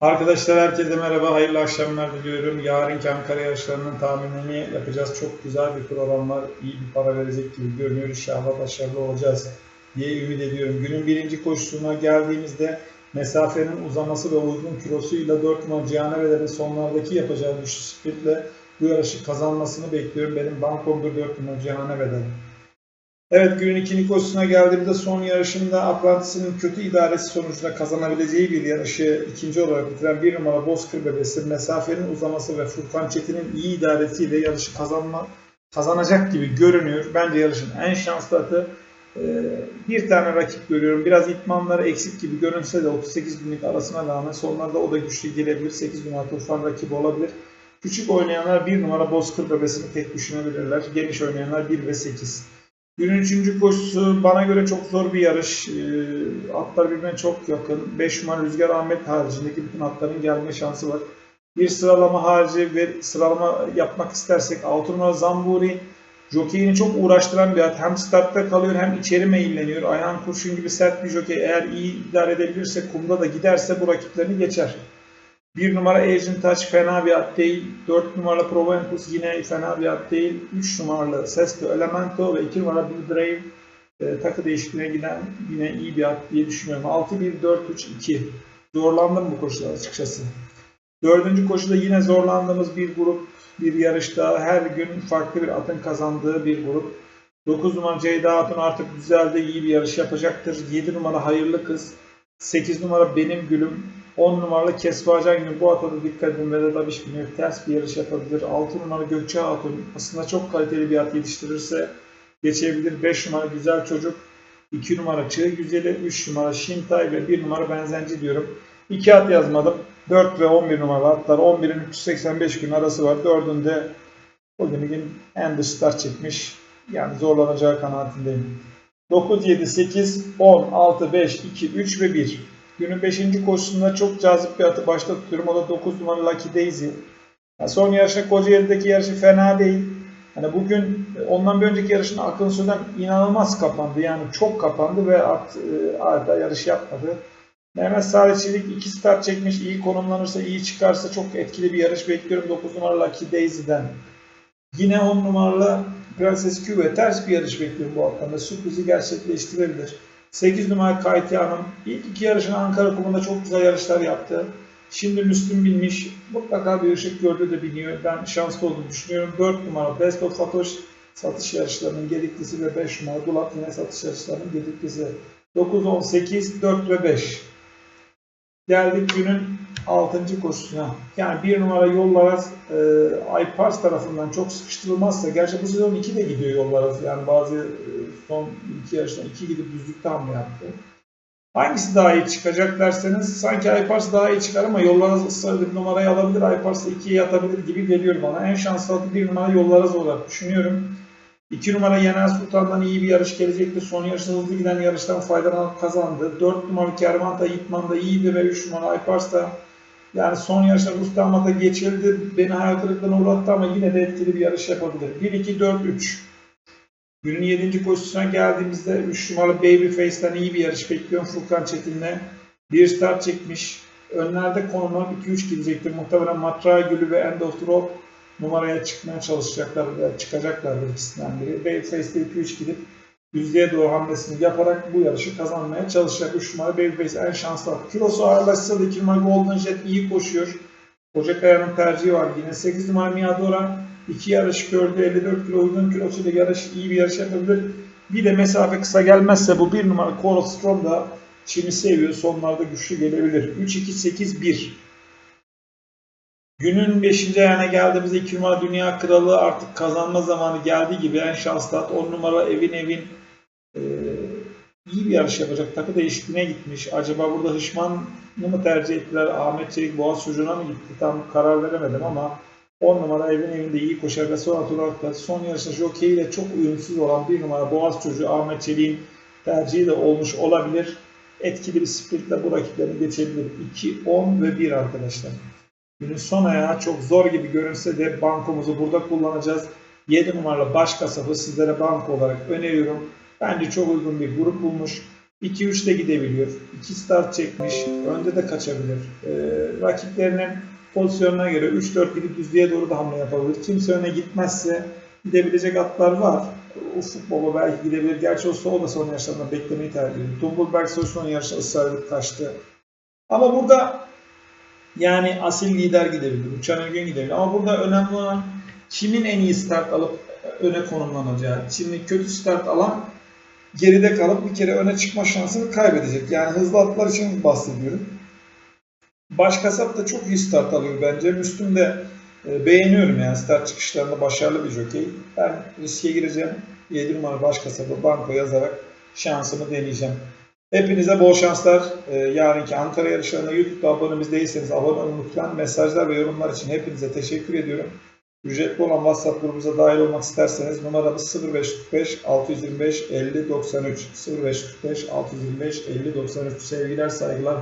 Arkadaşlar herkese merhaba, hayırlı akşamlar diliyorum. Yarınki Ankara yarışlarının tahminini yapacağız. Çok güzel bir program var. İyi bir para verecek gibi görünüyor. İnşallah başarılı olacağız diye ümit ediyorum. Günün birinci koşusuna geldiğimizde mesafenin uzaması ve uygun kilosuyla 4 numara Cihanevelerin sonlardaki yapacağı düşüş sprintle bu yarışı kazanmasını bekliyorum. Benim bankomdur 4 numara Cihaneveler. Evet günün ikinci koşusuna geldiğimizde son yarışında Atlantis'in kötü idaresi sonucunda kazanabileceği bir yarışı ikinci olarak bitiren bir numara Bozkır Bebesi mesafenin uzaması ve Furkan Çetin'in iyi idaresiyle yarışı kazanma, kazanacak gibi görünüyor. Bence yarışın en şanslı atı. Ee, bir tane rakip görüyorum. Biraz itmanları eksik gibi görünse de 38 günlük arasına rağmen sonlarda o da güçlü gelebilir. 8 numara Tufan rakibi olabilir. Küçük oynayanlar 1 numara Bozkır Bebesi'ni tek düşünebilirler. Geniş oynayanlar 1 ve 8. Günün üçüncü koşusu bana göre çok zor bir yarış. Ee, Atlar birbirine çok yakın. 5 numara Rüzgar Ahmet haricindeki bütün atların gelme şansı var. Bir sıralama harici ve sıralama yapmak istersek 6 numara Zamburi jokeyini çok uğraştıran bir at. Hem startta kalıyor hem içeri meyilleniyor. Ayhan Kurşun gibi sert bir jokey eğer iyi idare edebilirse kumda da giderse bu rakiplerini geçer. 1 numara Agent Touch fena bir at değil. 4 numaralı Proventus yine fena bir at değil. 3 numaralı Sesto Elemento ve 2 numaralı Blue Brave e, takı değişikliğine giden yine iyi bir at diye düşünüyorum. 6-1-4-3-2 zorlandım bu koşuda açıkçası. Dördüncü koşuda yine zorlandığımız bir grup bir yarışta her gün farklı bir atın kazandığı bir grup. 9 numara Ceyda Hatun artık güzel de iyi bir yarış yapacaktır. 7 numara Hayırlı Kız. 8 numara Benim Gülüm. 10 numaralı Kesbacan günü bu ata da dikkat edin. Vedat Abiş biniyor. Ters bir yarış yapabilir. 6 numara Gökçe Hatun aslında çok kaliteli bir at yetiştirirse geçebilir. 5 numara Güzel Çocuk. 2 numara Çığ Güzeli. 3 numara Şintay ve 1 numara Benzenci diyorum. 2 at yazmadım. 4 ve 11 numaralı atlar. 11'in 385 gün arası var. 4'ünde o gün en dış start çekmiş. Yani zorlanacağı kanaatindeyim. 9, 7, 8, 10, 6, 5, 2, 3 ve 1. Günün 5. koşusunda çok cazip bir atı başta tutuyorum. O da 9 numaralı Lucky Daisy. Yani son yarışta Kocaeli'deki yarışı fena değil. Hani bugün ondan bir önceki yarışın Akın Sudan inanılmaz kapandı. Yani çok kapandı ve at e, yarış yapmadı. Mehmet Saadetçilik iki start çekmiş. iyi konumlanırsa, iyi çıkarsa çok etkili bir yarış bekliyorum. 9 numaralı Lucky Daisy'den. Yine 10 numaralı Prenses Küve ters bir yarış bekliyorum bu haftada. Sürprizi gerçekleştirebilir. 8 numara Kayti Hanım ilk iki yarışını Ankara Kumunda çok güzel yarışlar yaptı. Şimdi Müslüm binmiş. Mutlaka bir ışık gördü de biniyor. Ben şanslı olduğunu düşünüyorum. 4 numara Best of Fatoş satış yarışlarının gediklisi ve 5 numara Gulat yine satış yarışlarının gediklisi. 9, 10, 8, 4 ve 5. Geldik günün 6. koşusuna. Yani bir numara yollara e, Aypars tarafından çok sıkıştırılmazsa, gerçi bu sezon 2 de gidiyor yollara. Yani bazı e, son iki yarıştan 2 gidip düzlükten mi yaptı? Hangisi daha iyi çıkacak derseniz sanki Aypars daha iyi çıkar ama yollara ısrarlı bir numarayı alabilir. Aypars da 2'ye yatabilir gibi geliyor bana. En şanslı bir numara yollara olarak düşünüyorum. 2 numara Yener Sultan'dan iyi bir yarış gelecekti. Son yarışta hızlı giden yarıştan faydalanıp kazandı. 4 numara Kervanta İtman'da iyiydi ve 3 numara Aypars da yani son yarışta Rustamat'a geçildi. Beni hayal kırıklığına uğrattı ama yine de etkili bir yarış yapabilir. 1-2-4-3. Günün 7. koşusuna geldiğimizde 3 numaralı Babyface'den iyi bir yarış bekliyorum Furkan Çetin'le. Bir start çekmiş. Önlerde konumlar 2-3 gidecektir. Muhtemelen Matra Gülü ve End of the Rope numaraya çıkmaya çalışacaklar ve çıkacaklardır ikisinden biri. Babyface'de 2-3 gidip yüzdeye doğru hamlesini yaparak bu yarışı kazanmaya çalışacak. 3 numara Babyface en şanslı. Kilosu ağırlaşsa da 2 numara Golden Jet iyi koşuyor. Kocakaya'nın tercihi var yine. 8 numara Miadora 2 yarış gördü. 54 kilo uygun kilosuyla yarış iyi bir yarış yapabilir. Bir de mesafe kısa gelmezse bu 1 numara Coral Strom da Çin'i seviyor. Sonlarda güçlü gelebilir. 3-2-8-1 Günün 5. ayağına geldiğimizde 2 numara Dünya Kralı artık kazanma zamanı geldiği gibi en şanslı at 10 numara Evin Evin e, iyi bir yarış yapacak. Takı değişikliğine gitmiş. Acaba burada Hışman'ı mı tercih ettiler? Ahmet Çelik Boğaz çocuğuna mı gitti? Tam karar veremedim ama 10 numara Evin Evin'de iyi koşar ve son olarak da son yarışta jockey ile çok uyumsuz olan bir numara Boğaz çocuğu Ahmet Çelik'in tercihi de olmuş olabilir. Etkili bir sprintle bu rakiplerini geçebilir. 2, 10 ve 1 arkadaşlar. Günün son ayağı çok zor gibi görünse de bankomuzu burada kullanacağız. 7 numaralı baş kasabı sizlere banko olarak öneriyorum. Bence çok uygun bir grup bulmuş. 2-3 de gidebiliyor. 2 start çekmiş. Önde de kaçabilir. Ee, rakiplerinin pozisyonuna göre 3-4 gidip düzlüğe doğru da hamle yapabilir. Kimse öne gitmezse gidebilecek atlar var. Ufuk Baba belki gidebilir. Gerçi o o da son yarışlarında beklemeyi tercih ediyor. Tumbleberg son yarışta ısrar edip kaçtı. Ama burada yani asil lider gidebilir. Uçan Örgün gidebilir. Ama burada önemli olan kimin en iyi start alıp öne konumlanacağı. Şimdi kötü start alan geride kalıp bir kere öne çıkma şansını kaybedecek. Yani hızlı atlar için bahsediyorum. Baş kasap da çok iyi start alıyor bence. Müslüm de e, beğeniyorum yani start çıkışlarında başarılı bir jokey. Ben riske gireceğim. 7 numara baş kasabı banko yazarak şansımı deneyeceğim. Hepinize bol şanslar. Ee, yarınki Ankara yarışlarına YouTube'da abonemiz değilseniz abone olun lütfen. Mesajlar ve yorumlar için hepinize teşekkür ediyorum. Ücretli olan WhatsApp grubumuza dahil olmak isterseniz numaramız 0545 625 50 93 0545 625 50 93 sevgiler saygılar